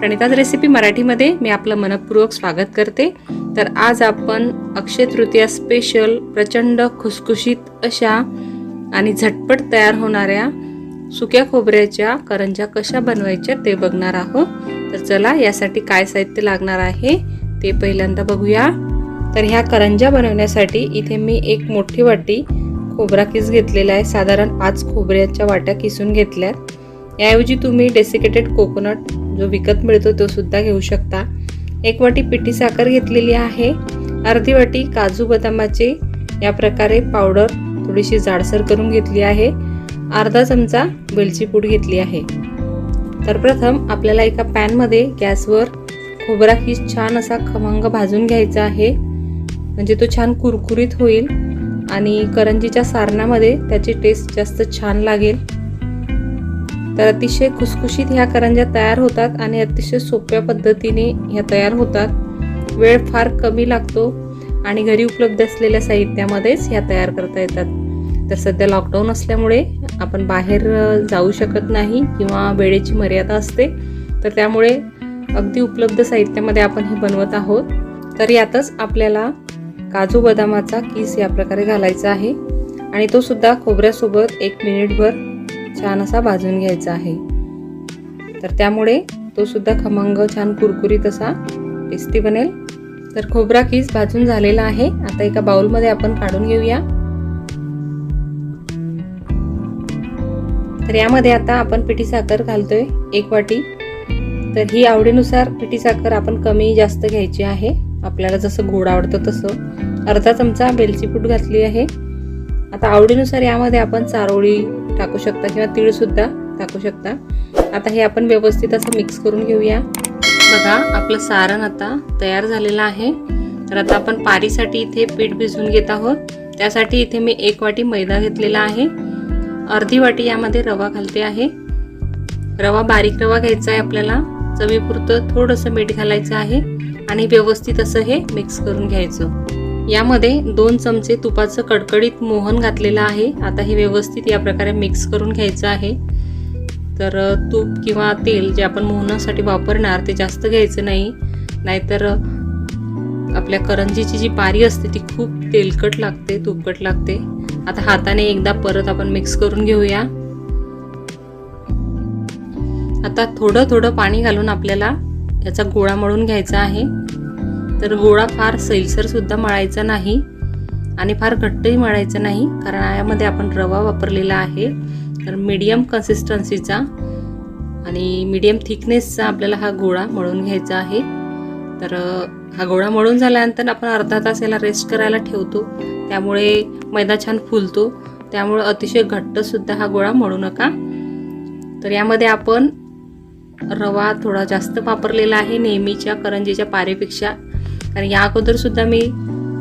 प्रणिताज recipe मराठीमध्ये मी आपलं मनपूर्वक स्वागत करते. तर आज आपण अक्षय तृतीया स्पेशल प्रचंड खुसखुशीत अशा आणि झटपट तयार होणाऱ्या सुक्या खोबऱ्याच्या करंज्या कशा बनवायच्या ते बघणार आहोत. तर चला यासाठी काय साहित्य लागणार आहे ते पहिल्यांदा बघूया. तर ह्या करंज्या बनवण्यासाठी इथे मी एक मोठी वाटी खोबरा किस घेतलेला आहे. साधारण पाच खोबऱ्याच्या वाट्या किसून घेतल्यात. याऐवजी तुम्ही डेसिकेटेड कोकोनट जो विकत मिळतो तो सुद्धा घेऊ शकता. एक वाटी पिठी साखर घेतलेली आहे. अर्धी वाटी काजू बदामाचे या प्रकारे पावडर थोडीशी जाडसर करून घेतली आहे. अर्धा चमचा वेलची पूड घेतली आहे. तर प्रथम आपल्याला एका पॅनमध्ये गॅसवर खोबरा खीस छान असा खमंग भाजून घ्यायचा आहे. म्हणजे तो छान कुरकुरीत होईल आणि करंजीच्या सारणामध्ये त्याची टेस्ट जास्त छान लागेल. तर अतिशय खुसखुशीत ह्या करंज्या तयार होतात आणि अतिशय सोप्या पद्धतीने ह्या तयार होतात. वेळ फार कमी लागतो आणि घरी उपलब्ध असलेल्या साहित्यामध्येच ह्या तयार करता येतात. तर सध्या लॉकडाऊन असल्यामुळे आपण बाहेर जाऊ शकत नाही किंवा वेळेची मर्यादा असते. तर त्यामुळे अगदी उपलब्ध साहित्यामध्ये आपण हे बनवत आहोत. तर यातच आपल्याला काजू बदामाचा किस या प्रकारे घालायचा आहे. आणि तो सुद्धा खोबऱ्यासोबत एक मिनिटभर छान असा भाजून घ्यायचा आहे. तर त्यामुळे तो सुद्धा खमंग छान कुरकुरीत असा टेस्टी बनेल. तर खोबरा किस भाजून झालेला आहे. आता एका बाउलमध्ये आपण काढून घेऊया. तर यामध्ये आता आपण पिठी साखर घालतोय एक वाटी. तर ही आवडीनुसार पिठी साखर आपण कमी जास्त घ्यायची आहे. आपल्याला जसं गोड आवडतं तसं. अर्धा चमचा वेलचीपूट घातली आहे. आता आवडीनुसार यामध्ये आपण चारोळी टाकू शकता किंवा तीळसुद्धा टाकू शकता. आता हे आपण व्यवस्थित असं मिक्स करून घेऊया. बघा आपलं सारण आता तयार झालेलं आहे. तर आता आपण पारीसाठी इथे पीठ भिजवून घेत आहोत. त्यासाठी इथे मी एक वाटी मैदा घेतलेला आहे. अर्धी वाटी यामध्ये रवा घालते आहे. रवा बारीक रवा घ्यायचा आहे आपल्याला. चवीपुरतं थोडंसं मीठ घालायचं आहे. आणि व्यवस्थित असं हे मिक्स करून घ्यायचं. यामध्ये दोन चमचे तुपाचं कडकडीत मोहन घातलेलं आहे. आता हे व्यवस्थित या प्रकारे मिक्स करून घ्यायचं आहे. तर तूप किंवा तेल जे आपण मोहनासाठी वापरणार ते जास्त घ्यायचं नाही. नाहीतर आपल्या करंजीची जी पारी असते ती खूप तेलकट लागते तुपकट लागते. आता हाताने एकदा परत आपण मिक्स करून घेऊया. आता थोडं थोडं पाणी घालून आपल्याला याचा गोळा मळून घ्यायचा आहे. तर गोळा फार सैलसर सुद्धा मळायचा नाही आणि फार घट्टही मळायचा नाही कारण यामध्ये आपण रवा वापरलेला आहे. तर मीडियम कन्सिस्टन्सीचा आणि मीडियम थिकनेसचा आपल्याला हा गोळा मळून घ्यायचा आहे. तर हा गोळा मळून झाल्यानंतर आपण अर्धा तास याला रेस्ट करायला ठेवतो. त्यामुळे मैदा छान फुलतो. त्यामुळे अतिशय घट्टसुद्धा हा गोळा मळू नका. तर यामध्ये आपण रवा थोडा जास्त वापरलेला आहे नेहमीच्या करंजीच्या पारेपेक्षा. कारण या अगोदर सुद्धा मी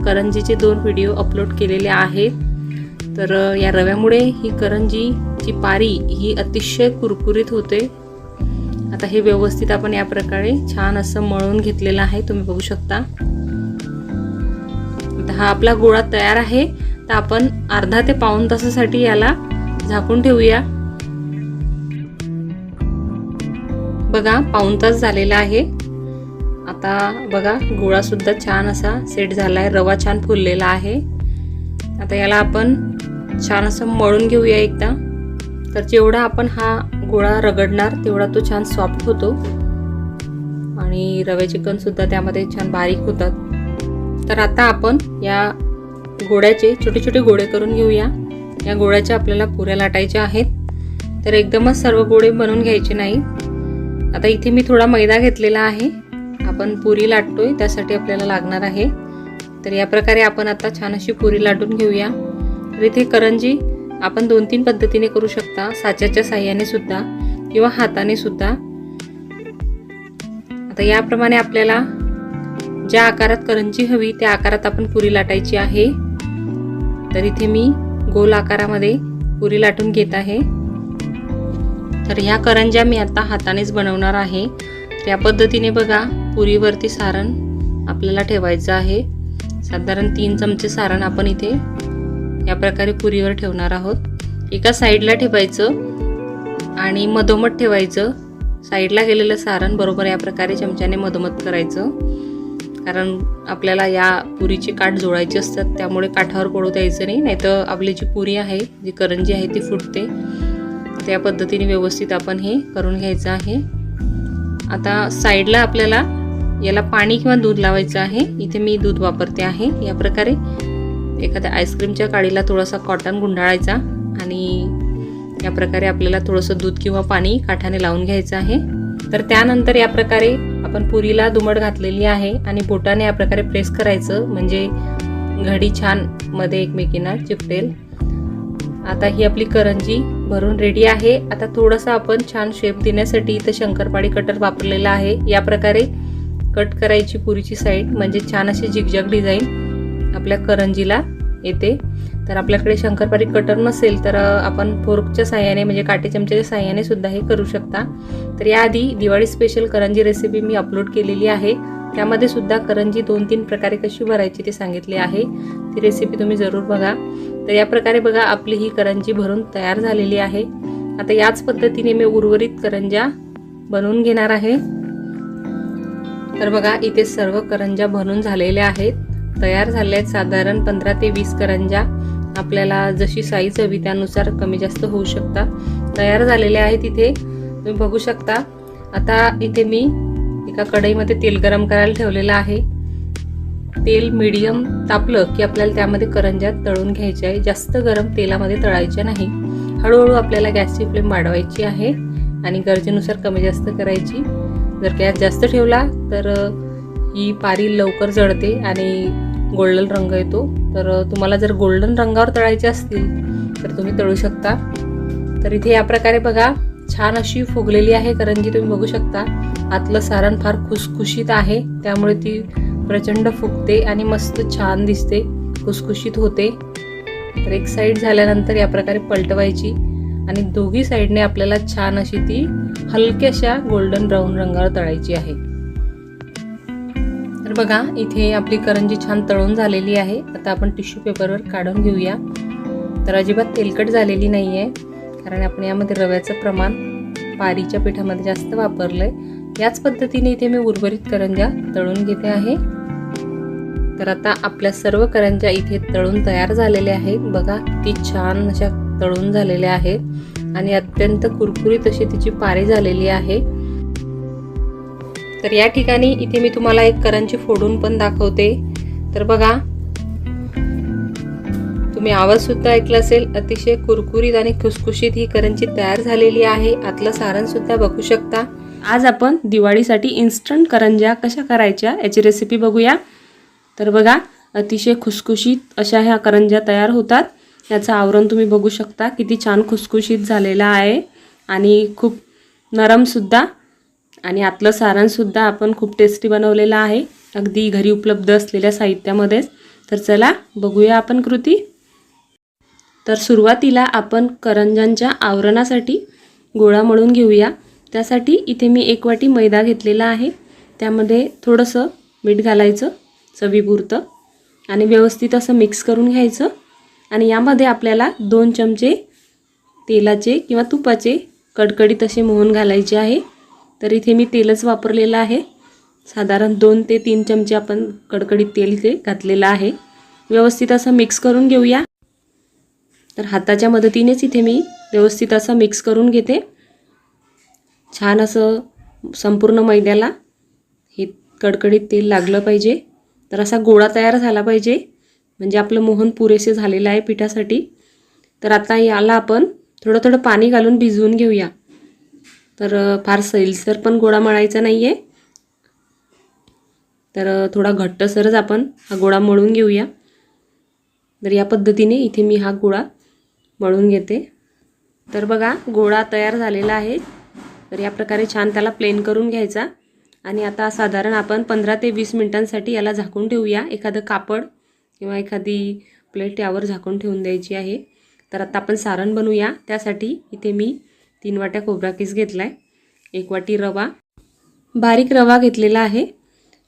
करंजीचे दोन व्हिडिओ अपलोड केलेले आहेत. तर या रव्यामुळे ही करंजीची पारी ही अतिशय कुरकुरीत होते. आता हे व्यवस्थित आपण या प्रकारे छान असं मळून घेतलेलं आहे तुम्ही बघू शकता. आता हा आपला गोळा तयार आहे. तर आपण अर्धा ते पाऊन तासासाठी याला झाकून ठेवूया. बघा पाऊन तास झालेला आहे. आता बघा गोळा सुद्धा छान असा सेट झाला आहे रवा छान फुललेला आहे. आता याला आपण छान असं मळून घेऊया एकदा. तर जेवढा आपण हा गोळा रगडणार तेवढा तो छान सॉफ्ट होतो. आणि रव्याचे कणसुद्धा त्यामध्ये छान बारीक होतात. तर आता आपण या गोळ्याचे छोटे छोटे गोळे करून घेऊया. या गोळ्याच्या आपल्याला पुऱ्या लाटायच्या आहेत. तर एकदमच सर्व गोळे बनवून घ्यायचे नाही. आता इथे मी थोडा मैदा घेतलेला आहे. आपण पुरी लाटतोय त्यासाठी आपल्याला लागणार आहे. तर या प्रकारे आपण आता छान अशी पुरी लाटून घेऊया. तर इथे करंजी आपण दोन तीन पद्धतीने करू शकता. साच्याच्या साह्याने सुद्धा किंवा हाताने सुद्धा. आता याप्रमाणे आपल्याला ज्या आकारात करंजी हवी त्या आकारात आपण पुरी लाटायची आहे. तर इथे मी गोल आकारामध्ये पुरी लाटून घेत आहे. तर ह्या करंज्या मी आता हातानेच बनवणार आहे. त्या या पद्धतीने बघा. पुरीवरती सारण आपल्याला ठेवायचं आहे. साधारण तीन चमचे सारण आपण इथे या प्रकारे पुरीवर ठेवणार आहोत. एका साईडला ठेवायचं आणि मधोमध ठेवायचं. साईडला गेलेलं सारण बरोबर या प्रकारे चमच्याने मधोमध करायचं. कारण आपल्याला या पुरीचे काठ जोडायचे असतात त्यामुळे काठावर पडू द्यायचं नाही. नाहीतर आपली जी पुरी आहे जी करंजी आहे ती फुटते. त्या पद्धतीने व्यवस्थित आपण हे करून घ्यायचं आहे. आता साईडला आपल्याला याला पाणी किंवा दूध लावायचं आहे. इथे मी दूध वापरते आहे. या प्रकारे एखाद्या आईस्क्रीमच्या काडीला थोडासा कॉटन गुंडाळायचा आणि या प्रकारे आपल्याला थोडंसं दूध किंवा पाणी काठाने लावून घ्यायचं आहे. तर त्यानंतर या प्रकारे आपण पुरीला दुमट घातलेली आहे आणि बोटाने या प्रकारे प्रेस करायचं. म्हणजे घडी छानमध्ये एकमेकींना चिपटेल. आता ही आपली करंजी भरून रेडी आहे. आता थोडंसं आपण छान शेप देण्यासाठी इथं शंकरपाळी कटर वापरलेला आहे. या प्रकारे कट करायची पुरीची साईड म्हणजे छान अशी झिगझॅग डिझाईन आपल्या करंजीला येते. तर आपल्याकडे शंकरपारी कटर नसेल तर आपण फोर्कच्या साह्याने म्हणजे काटे चमच्याच्या साह्याने सुद्धा हे करू शकता. तर याआधी दिवाळी स्पेशल करंजी रेसिपी मी अपलोड केलेली आहे. त्यामध्ये सुद्धा करंजी दोन तीन प्रकारे कशी भरायची ते सांगितले आहे. ती रेसिपी तुम्ही जरूर बघा. तर या प्रकारे बघा आपली ही करंजी भरून तयार झालेली आहे. आता याच पद्धतीने मी उर्वरित करंजा बनवून घेणार आहे. तर बघा इथे सर्व करंजा बनून झालेल्या आहेत. तयार झाल्या आहेत साधारण पंधरा ते वीस करंजा. आपल्याला जशी साईज हवी त्यानुसार कमी जास्त होऊ शकता. तयार झालेल्या आहेत इथे. तुम्ही बघू शकता. आता इथे मी एका कढईमध्ये तेल गरम करायला ठेवलेलं आहे. तेल मीडियम तापलं की आपल्याला त्यामध्ये करंज्या तळून घ्यायच्या आहे. जास्त गरम तेलामध्ये तळायच्या नाही. हळूहळू आपल्याला गॅसची फ्लेम वाढवायची आहे आणि गरजेनुसार कमी जास्त करायची. जर गॅस जास्त ठेवला तर ही पारी लवकर जळते आणि गोल्डन रंग येतो. तर तुम्हाला जर गोल्डन रंगावर तळायचे असतील तर तुम्ही तळू शकता. तर इथे या प्रकारे बघा छान अशी फुगलेली आहे करंजी तुम्ही बघू शकता. आतलं सारण फार खुसखुशीत आहे त्यामुळे ती प्रचंड फुगते आणि मस्त छान दिसते खुसखुशीत होते. तर एक साईड झाल्यानंतर या प्रकारे पलटवायची. आणि दोघी साईडने आपल्याला छान अशी ती हलक्याशा गोल्डन ब्राऊन रंगावर तळायची आहे. तर बघा इथे आपली करंजी छान तळून झालेली आहे. आता आपण टिश्यू पेपरवर काढून घेऊया. तर अजिबात तेलकट झालेली नाही आहे कारण आपण यामध्ये रव्याचं प्रमाण पारीच्या पिठामध्ये जास्त वापरलंय. याच पद्धतीने इथे मी उर्वरित करंजा तळून घेते आहे. तर आता आपल्या सर्व करंजा इथे तळून तयार झालेल्या आहेत. बघा ती छान अशा तळून झालेले आहेत आणि अत्यंत कुरकुरीत अशी तिची पारी झालेली आहे. तर या ठिकाणी इथे मी तुम्हाला एक करंजी फोडून पण दाखवते. तर बघा तुम्ही आवाज सुद्धा ऐकला असेल अतिशय कुरकुरीत आणि खुसखुशीत ही करंजी तयार झालेली आहे. आतलं सारण सुद्धा बघू शकता. आज आपण दिवाळीसाठी इन्स्टंट करंज्या कशा करायच्या याची रेसिपी बघूया. तर बघा अतिशय खुसखुशीत अशा ह्या करंज्या तयार होतात. याचं आवरण तुम्ही बघू शकता. किती छान खुसखुशीत झालेला आहे. आणि खूप नरमसुद्धा आणि आतलं सारणसुद्धा आपण खूप टेस्टी बनवलेलं आहे. अगदी घरी उपलब्ध असलेल्या साहित्यामध्येच. तर चला बघूया आपण कृती. तर सुरुवातीला आपण करंजांच्या आवरणासाठी गोळा मळून घेऊया. त्यासाठी इथे मी एक वाटी मैदा घेतलेला आहे. त्यामध्ये थोडंसं मीठ घालायचं चवीपुरतं. आणि व्यवस्थित असं मिक्स करून घ्यायचं. आणि यामध्ये आपल्याला दोन चमचे तेलाचे किंवा तुपाचे कडकडीत असे मोहन घालायचे आहे. तर इथे मी तेलच वापरलेलं आहे. साधारण दोन ते तीन चमचे आपण कडकडीत तेल इथे घातलेलं आहे. व्यवस्थित असं मिक्स करून घेऊया. तर हाताच्या मदतीनेच इथे मी व्यवस्थित असं मिक्स करून घेते. छान असं संपूर्ण मैद्याला हे कडकडीत तेल लागलं पाहिजे. तर असा गोळा तयार झाला पाहिजे. म्हणजे आपलं मोहन पुरेसे झालेलं आहे पिठासाठी. तर आता याला आपण थोडं थोडं पाणी घालून भिजवून घेऊया. तर फार सैलसर पण गोळा मळायचा नाही आहे तर थोडा घट्टसरच आपण हा गोळा मळून घेऊया. तर या पद्धतीने इथे मी हा गोळा मळून घेते. तर बघा गोळा तयार झालेला आहे. तर या प्रकारे छान त्याला प्लेन करून घ्यायचा. आणि आता साधारण आपण पंधरा ते वीस मिनटांसाठी याला झाकून ठेवूया. एखादं कापड किंवा एखादी प्लेट यावर झाकून ठेवून द्यायची आहे. तर आता आपण सारण बनवूया. त्यासाठी इथे मी तीन वाट्या खोबरा किस घेतला आहे एक वाटी रवा. बारीक रवा घेतलेला आहे.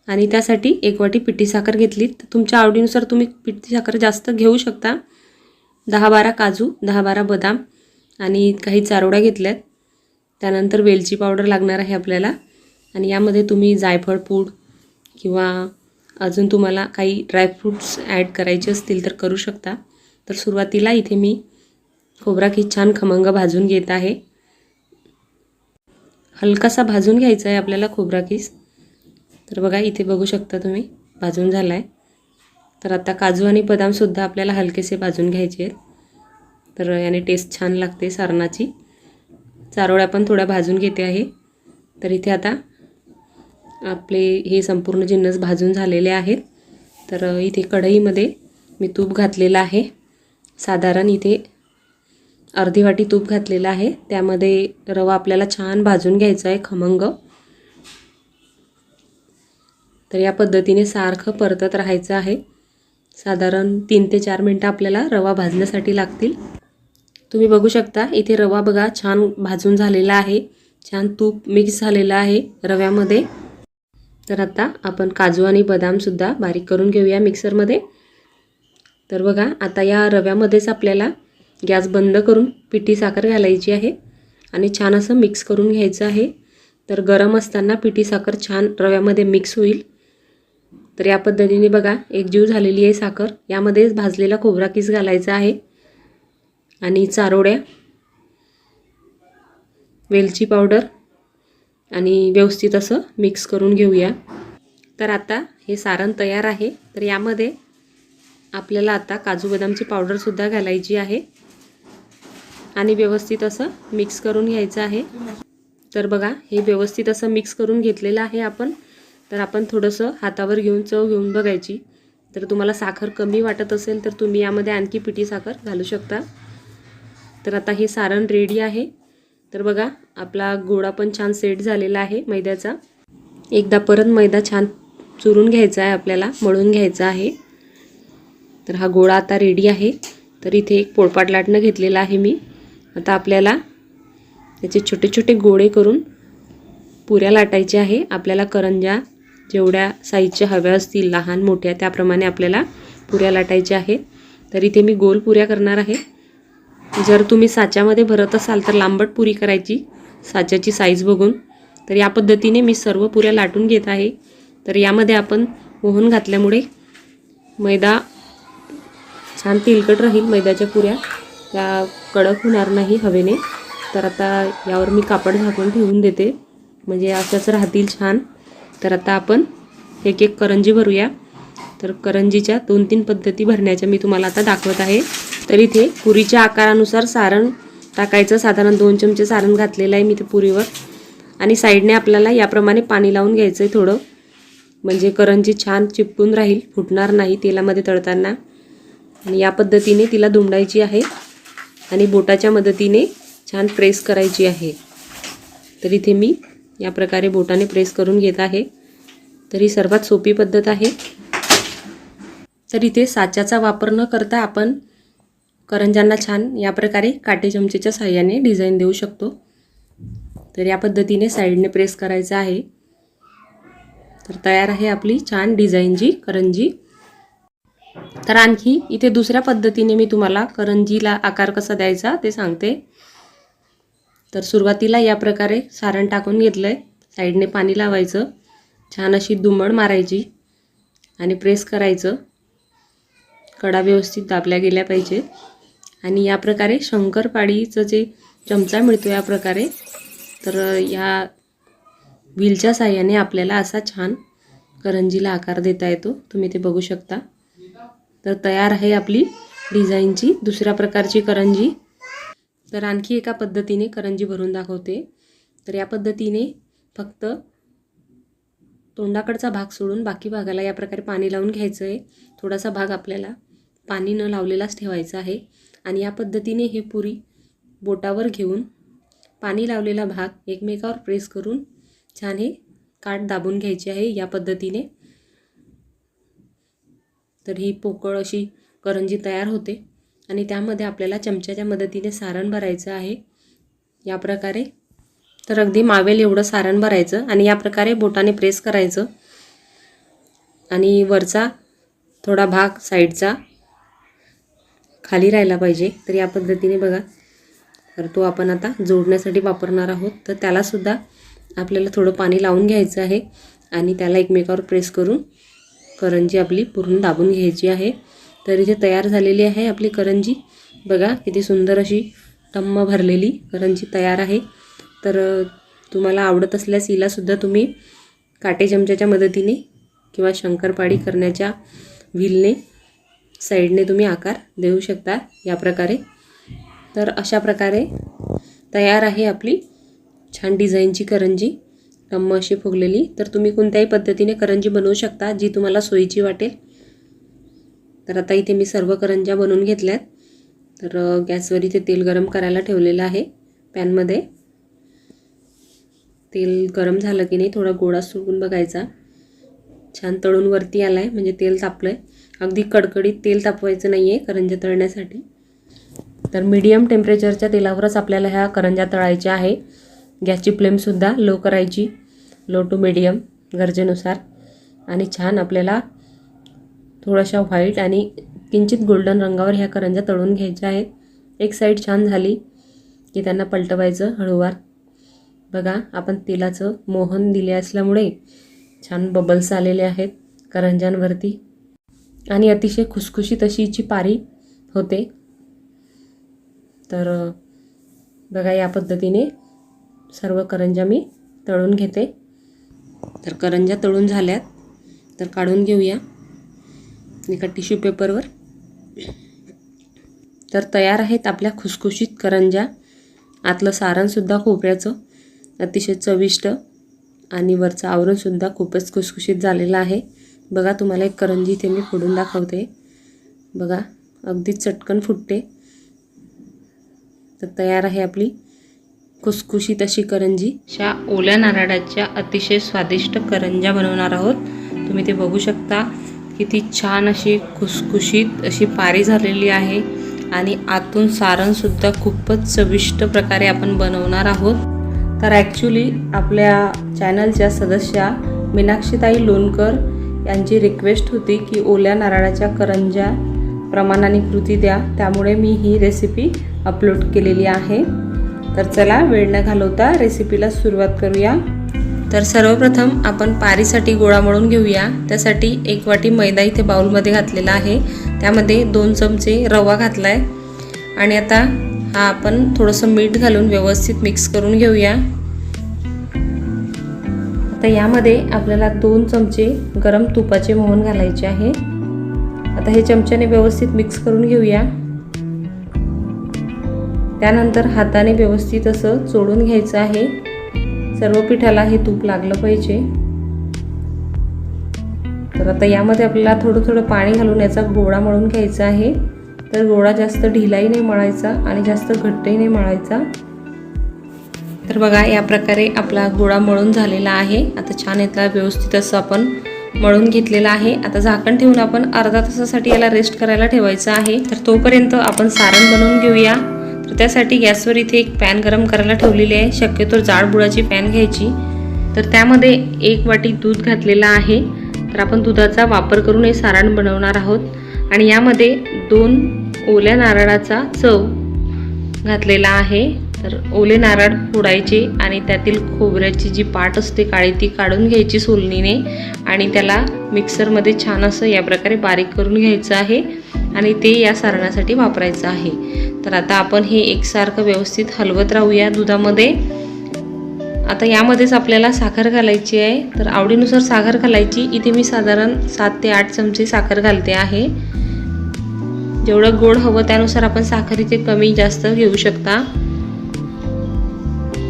आणि त्यासाठी एक वाटी पिठी साखर घेतली. तर तुमच्या आवडीनुसार तुम्ही पिठी साखर जास्त घेऊ शकता. दहा बारा काजू दहा बारा बदाम आणि काही चारोड्या घेतल्यात. त्यानंतर वेलची पावडर लागणार आहे आपल्याला. आणि यामध्ये तुम्ही जायफळ पूड किंवा अजून तुम्हाला काही ड्रायफ्रूट्स ॲड करायचे असतील तर करू शकता. तर सुरुवातीला इथे मी खोबरा की छान खमंग भाजून घेत आहे. हलकासा भाजून घ्यायचा आहे आपल्याला खोबरा कीस. तर बघा इथे बघू शकता तुम्ही भाजून झाला आहे तर आता काजू आणि बदामसुद्धा आपल्याला हलकेसे भाजून घ्यायचे आहेत. तर याने टेस्ट छान लागते सारणाची. चारोळ्या पण थोड्या भाजून घेते आहे. तर इथे आता आपले हे संपूर्ण जिन्नस भाजून झालेले आहेत. तर इथे कढईमध्ये मी तूप घातलेलं आहे. साधारण इथे अर्धी वाटी तूप घातलेलं आहे. त्यामध्ये रवा आपल्याला छान भाजून घ्यायचा आहे खमंग. तर या पद्धतीने सारखं परतत राहायचं आहे. साधारण तीन ते चार मिनटं आपल्याला रवा भाजण्यासाठी लागतील. तुम्ही बघू शकता इथे रवा बघा छान भाजून झालेला आहे. छान तूप मिक्स झालेलं आहे रव्यामध्ये. तर आता आपण काजू आणि बदामसुद्धा बारीक करून घेऊया मिक्सरमध्ये. तर बघा आता या रव्यामध्येच आपल्याला गॅस बंद करून पिठी साखर घालायची आहे आणि छान असं मिक्स करून घ्यायचं आहे. तर गरम असताना पिठी साखर छान रव्यामध्ये मिक्स होईल. तर या पद्धतीने बघा एकजीव झालेली आहे साखर. यामध्येच भाजलेला खोबरा किस घालायचा आहे आणि चारोड्या वेलची पावडर आणि व्यवस्थित असं मिक्स करून घेऊया. तर आता हे सारण तयार आहे. तर यामध्ये आपल्याला आता काजू बदामची पावडरसुद्धा घालायची आहे. आणि व्यवस्थित असं मिक्स करून घ्यायचं आहे. तर बघा हे व्यवस्थित असं मिक्स करून घेतलेलं आहे आपण. तर आपण थोडंसं हातावर घेऊन चव घेऊन बघायची. तर तुम्हाला साखर कमी वाटत असेल तर तुम्ही यामध्ये आणखी पिठी साखर घालू शकता. तर आता हे सारण रेडी आहे. तर बघा आपला गोळा पण छान सेट झालेला आहे मैद्याचा. एकदा परत मैदा छान चुरून घ्यायचा आहे आपल्याला मळून घ्यायचा आहे. तर हा गोळा आता रेडी आहे. तर इथे एक पोळपाट लाटणं घेतलेलं आहे मी. आता आपल्याला त्याचे छोटे छोटे गोळे करून पुऱ्या लाटायच्या आहे. आपल्याला करंजा जेवढ्या साईजच्या हव्या असतील लहान मोठ्या त्याप्रमाणे आपल्याला पुऱ्या लाटायच्या आहेत. तर इथे मी गोल पुऱ्या करणार आहे. जर तुम्ही साच्यामध्ये भरत असाल तर लांबट पुरी करायची साच्याची साईज बघून. तर या पद्धतीने मी सर्व पुऱ्या लाटून घेत आहे. तर यामध्ये आपण मोहन घातल्यामुळे मैदा छान तेलकट राहील मैद्याच्या पुऱ्या. त्या कडक होणार नाही हवेने. तर आता यावर मी कापड झाकून ठेवून देते. म्हणजे अशाच राहतील छान. तर आता आपण एक एक करंजी भरूया. तर करंजीच्या दोन तीन पद्धती भरण्याच्या मी तुम्हाला आता दाखवत आहे. तर इथे पुरीच्या आकारानुसार सारण टाकायचं. साधारण दोन चमचे सारण घातलेलं आहे मी ते पुरीवर. आणि साईडने आपल्याला याप्रमाणे पाणी लावून घ्यायचं आहे थोडं. म्हणजे करंजी छान चिपकून राहील फुटणार नाही तेलामध्ये तळताना. आणि या पद्धतीने तिला दुमडायची आहे. आणि बोटाच्या मदतीने छान प्रेस करायची आहे. तर इथे मी या प्रकारे बोटाने प्रेस करून घेत आहे. तर ही सर्वात सोपी पद्धत आहे. तर इथे साच्याचा वापर न करता आपण करंजांना छान या प्रकारे काटे चमचेच्या साह्याने डिझाईन देऊ शकतो. तर या पद्धतीने साईडने प्रेस करायचं आहे. तर तयार आहे आपली छान डिझाईनची करंजी. तर आणखी इथे दुसऱ्या पद्धतीने मी तुम्हाला करंजीला आकार कसा द्यायचा ते सांगते. तर सुरुवातीला या प्रकारे सारण टाकून घेतलं आहे साईडने पाणी लावायचं. छान अशी दुमड मारायची आणि प्रेस करायचं. कडा व्यवस्थित दाबल्या गेल्या पाहिजे आणि या प्रकारे शंकरपाळीचं जे चमचा मिळतो या प्रकारे तर या व्हीलच्या साह्याने आपल्याला असा छान करंजीला आकार देता येतो. तुम्ही ते बघू शकता. तर तयार आहे आपली डिझाईनची दुसऱ्या प्रकारची करंजी. तर आणखी एका पद्धतीने करंजी भरून दाखवते. तर या पद्धतीने फक्त तोंडाकडचा भाग सोडून बाकी भागाला या प्रकारे पाणी लावून घ्यायचं आहे थोडासा भाग आपल्याला पाणी न लावलेलाच ठेवायचा आहे. आणि या पद्धतीने हे पुरी बोटावर घेऊन पाणी लावलेला भाग एकमेकावर प्रेस करून छान हे काठ दाबून घ्यायचे आहे या पद्धतीने. तर ही पोकळ अशी करंजी तयार होते. आणि त्यामध्ये आपल्याला चमच्याच्या मदतीने सारण भरायचं आहे. या प्रकारे तर अगदी मावेल एवढं सारण भरायचं आणि या प्रकारे बोटाने प्रेस करायचं. आणि वरचा थोडा भाग साईडचा खाली राहायला पाहिजे. तर या पद्धतीने बघा. तर तो आपण आता जोडण्यासाठी वापरणार आहोत. तर त्यालासुद्धा आपल्याला थोडं पाणी लावून घ्यायचं आहे. आणि त्याला एकमेकावर प्रेस करून करंजी आपली पूर्ण दाबून घ्यायची आहे. तर इथे तयार झालेली आहे आपली करंजी. बघा किती सुंदर अशी टम्म भरलेली करंजी तयार आहे. तर तुम्हाला आवडत असल्यास हिलासुद्धा तुम्ही काटे चमच्याच्या मदतीने किंवा शंकरपाळी करण्याच्या व्हीलने साईडने तुम्ही आकार देऊ शकता या प्रकारे. तर अशा प्रकारे तयार आहे आपली छान डिझाईनची करंजी. टम्म अशी फुगलेली. तर तुम्ही कोणत्याही पद्धतीने करंजी बनवू शकता जी तुम्हाला सोयीची वाटेल. तर आता इथे मी सर्व करंज्या बनवून घेतल्यात. तर गॅसवर इथे तेल गरम करायला ठेवलेलं आहे पॅनमध्ये. तेल गरम झालं की नाही थोडा गोळा सुकून बघायचा. छान तळून वरती आला आहे म्हणजे तेल तापलं आहे अगदी कडकडीत तेल तापवायचं नाही आहे करंज्या तळण्यासाठी. तर मीडियम टेम्परेचरच्या तेलावरच आपल्याला ह्या करंज्या तळायच्या आहे. गॅसची फ्लेमसुद्धा लो करायची. लो टू मीडियम गरजेनुसार. आणि छान आपल्याला थोड्याशा व्हाईट आणि किंचित गोल्डन रंगावर ह्या करंज्या तळून घ्यायच्या आहेत. एक साईड छान झाली की त्यांना पलटवायचं हळूवार. बघा आपण तेलाचं मोहन दिले असल्यामुळे छान बबल्स आलेले आहेत करंज्यांवरती. आणि अतिशय खुसखुशीत अशी हिची पारी होते. तर बघा या पद्धतीने सर्व करंज्या मी तळून घेते. तर करंज्या तळून झाल्यात. तर काढून घेऊया. एका टिश्यू पेपरवर. तर तयार आहेत आपल्या खुसखुशीत करंज्या आतलं सारणसुद्धा खोबऱ्याचं. अतिशय चविष्ट आणि वरचं आवरणसुद्धा खूपच खुसखुशीत झालेलं आहे. बघा तुम्हाला एक करंजी इथे मी फोडून दाखवते. बघा अगदी चटकन फुटते. तर तयार आहे आपली खुसखुशीत अशी करंजी. अशा ओल्या नारळाच्या अतिशय स्वादिष्ट करंज्या बनवणार आहोत. तुम्ही ते बघू शकता. किती छान अशी खुसखुशीत अशी पारी झालेली आहे. आणि आतून सारणसुद्धा खूपच चविष्ट प्रकारे आपण बनवणार आहोत. तर ॲक्च्युली आपल्या चॅनलच्या सदस्या मीनाक्षीताई लोणकर यांची रिक्वेस्ट होती की ओल्या नारळाच्या करंज्या प्रमाणाने कृती द्या. त्यामुळे मी ही रेसिपी अपलोड केलेली आहे. तर चला वेळ न घालवता रेसिपीला सुरुवात करूया. तर सर्वप्रथम आपण पारीसाठी गोळा मळून घेऊया. त्यासाठी एक वाटी मैदा इथे बाउलमध्ये घातलेला आहे. त्यामध्ये दोन चमचे रवा घातला आहे आणि आता हा आपण थोडंसं मीठ घालून व्यवस्थित मिक्स करून घेऊया. आता यामध्ये आपल्याला दोन चमचे गरम तुपाचे मोहन घालायचे आहे. आता हे चमच्याने व्यवस्थित मिक्स करून घेऊया. त्यानंतर हाताने व्यवस्थित असं चोडून घ्यायचं आहे. सर्व पिठाला हे तूप लागलं पाहिजे. तर आता यामध्ये आपल्याला थोडं थोडं पाणी घालून याचा गोळा मळून घ्यायचा आहे. तर गोळा जास्त ढिलाही नाही मळायचा आणि जास्त घट्टही नाही मळायचा. तर बघा या प्रकारे आपला गोळा मळून झालेला आहे. आता छान यातला व्यवस्थित असं आपण मळून घेतलेला आहे. आता झाकण ठेवून आपण अर्धा तासासाठी याला रेस्ट करायला ठेवायचं आहे. तर तोपर्यंत आपण सारण बनवून घेऊया. तर त्यासाठी गॅसवर इथे एक पॅन गरम करायला ठेवलेली आहे. शक्यतो जाड बुडाची पॅन घ्यायची. तर त्यामध्ये एक वाटी दूध घातलेलं आहे. तर आपण दुधाचा वापर करून हे सारण बनवणार आहोत. आणि यामध्ये दोन ओल्या नारळाचा चव घातलेला आहे. तर ओले नारळ फोडायचे आणि त्यातील खोबऱ्याची जी पाट असते काळी ती काढून घ्यायची सोलणीने आणि त्याला मिक्सरमध्ये छान असं या प्रकारे बारीक करून घ्यायचं आहे आणि ते या सारणासाठी वापरायचं आहे. तर आता आपण हे एकसारखं व्यवस्थित हलवत राहूया दुधामध्ये. आता यामध्येच आपल्याला साखर घालायची आहे. तर आवडीनुसार साखर घालायची. इथे मी साधारण सात ते आठ चमचे साखर घालते आहे. जेवढं गोड हवं त्यानुसार आपण साखर इथे कमी जास्त घेऊ शकता.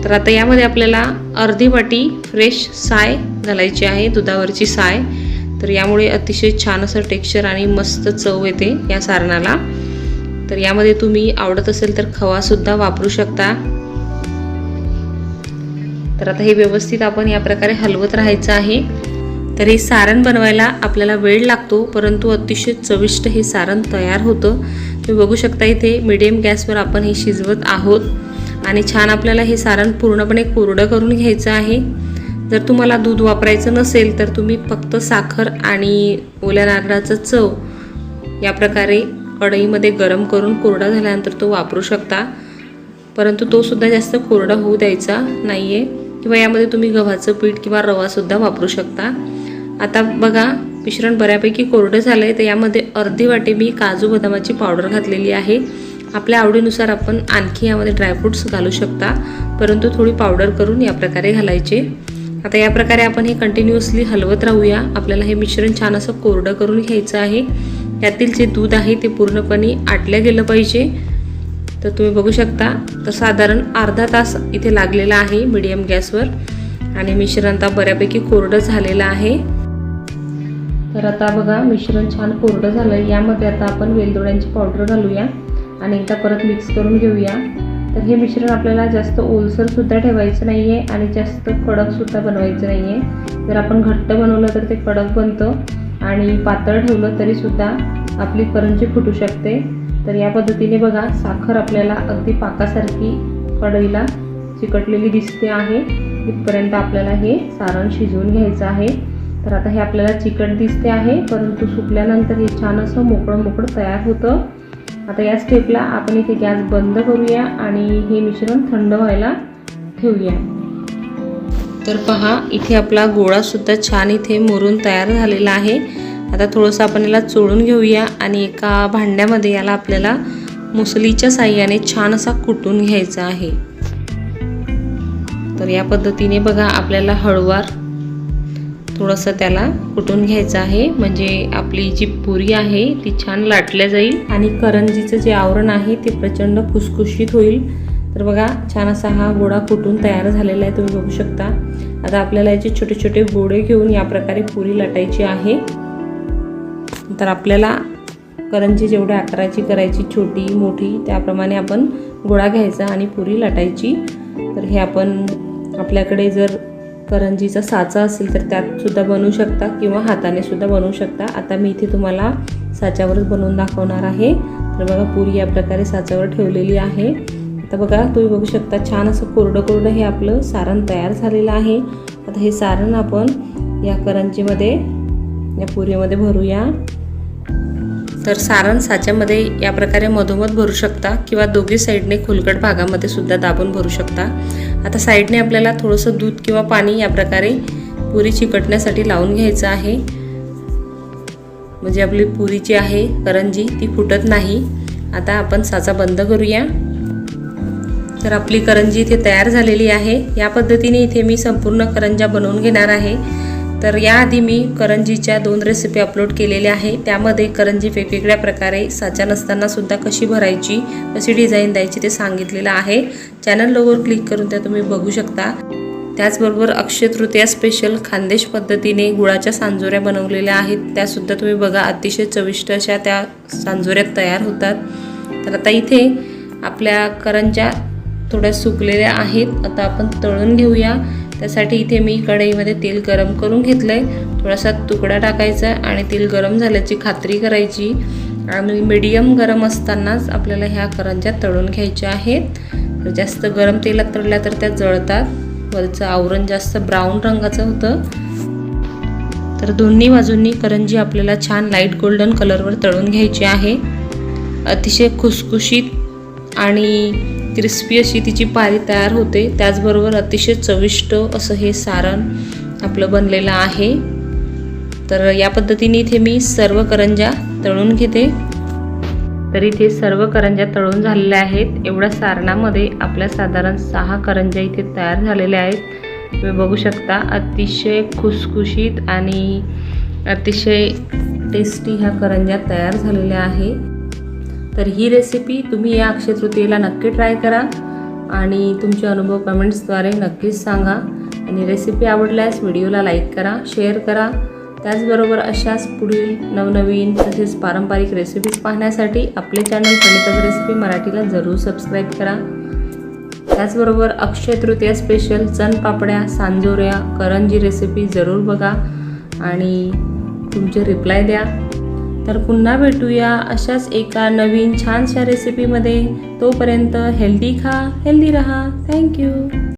तर आता यामध्ये आपल्याला अर्धी वाटी फ्रेश साय घालायची आहे दुधावरची साय. तर यामुळे अतिशय छान असं टेक्स्चर आणि मस्त चव येते या सारणाला. तर यामध्ये तुम्ही आवडत असेल तर खवासुद्धा वापरू शकता. तर आता हे व्यवस्थित आपण या प्रकारे हलवत राहायचं आहे. तर हे सारण बनवायला आपल्याला वेळ लागतो परंतु अतिशय चविष्ट हे सारण तयार होतं. तुम्ही बघू शकता इथे मिडियम गॅसवर आपण हे शिजवत आहोत. आणि छान आपल्याला हे सारण पूर्णपणे कोरडं करून घ्यायचं आहे. जर तुम्हाला दूध वापरायचं नसेल तर तुम्ही फक्त साखर आणि ओल्या नारळाचं चव या प्रकारे कढईमध्ये गरम करून कोरडा झाल्यानंतर तो वापरू शकता. परंतु तो सुद्धा जास्त कोरडा होऊ द्यायचा नाही आहे किंवा यामध्ये तुम्ही गव्हाचं पीठ किंवा रवासुद्धा वापरू शकता. आता बघा मिश्रण बऱ्यापैकी कोरडं झालं आहे तर यामध्ये अर्धी वाटी मी काजू बदामाची पावडर घातलेली आहे. आपल्या आवडीनुसार आपण आणखी यामध्ये ड्रायफ्रूट्स घालू शकता. परंतु थोडी पावडर करून या प्रकारे घालायचे. आता या प्रकारे आपण हे कंटिन्युअसली हलवत राहूया. आपल्याला हे मिश्रण छान असं कोरडं करून घ्यायचं आहे. यातील जे दूध आहे ते पूर्णपणे आटलं गेलं पाहिजे. तर तुम्ही बघू शकता तर साधारण अर्धा तास इथे लागलेला आहे मीडियम गॅसवर. आणि मिश्रण आता बऱ्यापैकी कोरडं झालेलं आहे. तर आता बघा मिश्रण छान कोरडं झालं यामध्ये आता आपण वेलदोड्यांची पावडर घालूया. आणि एकदा परत मिक्स करून घेऊया. तर हे मिश्रण आपल्याला जास्त ओलसरसुद्धा ठेवायचं नाही आहे आणि जास्त कडकसुद्धा बनवायचं नाही आहे जर आपण घट्ट बनवलं तर ते कडक बनतं आणि पातळ ठेवलं तरीसुद्धा आपली करंजी फुटू शकते. तर या पद्धतीने बघा साखर आपल्याला अगदी पाकासारखी कढईला चिकटलेली दिसते आहे. इथपर्यंत आपल्याला हे सारण शिजवून घ्यायचं आहे. तर आता हे आपल्याला चिकट दिसते आहे परंतु सुकल्यानंतर हे छान असं मोकळं मोकळं तयार होतं. आता या स्टेपला आपण इथे गॅस बंद करूया आणि हे मिश्रण थंड व्हायला ठेवूया. तर पहा इथे आपला गोळासुद्धा छान इथे मुरून तयार झालेला आहे. आता थोडंसं आपण याला चोळून घेऊया आणि एका भांड्यामध्ये याला आपल्याला मुसलीच्या साह्याने छान असा कुटून घ्यायचा आहे. तर या पद्धतीने बघा आपल्याला हळवार थोडंसं त्याला कुटून घ्यायचं आहे. म्हणजे आपली जी पुरी आहे ती छान लाटल्या जाईल. आणि करंजीचं जे आवरण आहे ते प्रचंड खुसखुशीत होईल. तर बघा छान असा हा गोळा कुटून तयार झालेला आहे तुम्ही बघू शकता. आता आपल्याला याचे छोटे छोटे गोळे घेऊन या प्रकारे पुरी लाटायची आहे. तर आपल्याला करंजी जेवढ्या आकाराची करायची छोटी मोठी त्याप्रमाणे आपण गोळा घ्यायचा आणि पुरी लाटायची. तर हे आपण आपल्याकडे जर करंजीचा साचा असेल तर त्यातसुद्धा बनवू शकता किंवा हाताने सुद्धा बनवू शकता. आता मी इथे तुम्हाला साच्यावरच बनवून दाखवणार आहे. तर बघा पुरी या प्रकारे साच्यावर ठेवलेली आहे. आता बघा तुम्ही बघू शकता छान असं कोरडं कोरडं हे आपलं सारण तयार झालेलं आहे. आता हे सारण आपण या करंजीमध्ये या पुरीमध्ये भरूया. तर सारण साच्यामध्ये या प्रकारे मधोमध भरू शकता किंवा दोघी साईडने खुलकट भागामध्ये सुद्धा दाबून भरू शकता. आता साईडने आपल्याला थोडंसं दूध किंवा पाणी या प्रकारे पुरी चिकटण्यासाठी लावून घ्यायचं आहे. म्हणजे आपली पुरी जी आहे करंजी ती फुटत नाही. आता आपण साचा बंद करूया. तर आपली करंजी इथे तयार झालेली आहे. या पद्धतीने इथे मी संपूर्ण करंजा बनवून घेणार आहे. तर याआधी मी करंजीच्या दोन रेसिपी अपलोड केलेल्या आहे. त्यामध्ये करंजी वेगवेगळ्या प्रकारे साचा नसतानासुद्धा कशी भरायची कशी डिझाईन द्यायची ते सांगितलेलं आहे. चॅनल लोगोवर क्लिक करून त्या तुम्ही बघू शकता. त्याचबरोबर अक्षय तृतीया स्पेशल खानदेश पद्धतीने गुळाच्या सांजोऱ्या बनवलेल्या आहेत. त्यासुद्धा तुम्ही बघा अतिशय चविष्ट अशा त्या सांजोऱ्यात तयार होतात. तर आता इथे आपल्या करंजा थोड्या सुकलेल्या आहेत. आता आपण तळून घेऊया. त्यासाठी इथे मी कढईमध्ये तेल गरम करून घेतलं आहे थोडासा तुकडा टाकायचा आणि तेल गरम झाल्याची खात्री करायची. आणि मीडियम गरम असतानाच आपल्याला ह्या करंज्या तळून घ्यायच्या आहेत. जास्त गरम तेलात तळल्या तर त्या जळतात. वरचं आवरण जास्त ब्राऊन रंगाचं होतं. तर दोन्ही बाजूंनी करंजी आपल्याला छान लाइट गोल्डन कलरवर तळून घ्यायची आहे. अतिशय खुसखुशीत आणि क्रिस्पी अशी तिची पारी तयार होते. त्याचबरोबर अतिशय चविष्ट असं हे सारण आपलं बनलेलं आहे. तर या पद्धतीने इथे मी सर्व करंजा तळून घेते. तर इथे सर्व करंजा तळून झालेल्या आहेत. एवढ्या सारणामध्ये आपल्या साधारण सहा करंजा इथे तयार झालेल्या आहेत. तुम्ही बघू शकता अतिशय खुसखुशीत आणि अतिशय टेस्टी ह्या करंजा तयार झालेल्या आहे तर ही रेसिपी तुम्ही या अक्षय तृतीयेला नक्की ट्राय करा आणि तुमचे अनुभव कमेंट्सद्वारे नक्कीच सांगा. आणि रेसिपी आवडल्यास व्हिडिओला लाईक करा शेअर करा. त्याचबरोबर अशाच पुढील नवनवीन तसेच पारंपरिक रेसिपीज पाहण्यासाठी आपले चॅनल प्रणिताज रेसिपी मराठीला जरूर सबस्क्राईब करा. त्याचबरोबर अक्षय तृतीया स्पेशल चण पापड्या सांजोऱ्या करंजी रेसिपी जरूर बघा आणि तुमचे रिप्लाय द्या. तर पुन्हा भेटूया अशाच एका नवीन छानशा रेसिपीमध्ये तोपर्यंत हेल्दी खा हेल्दी रहा. थँक्यू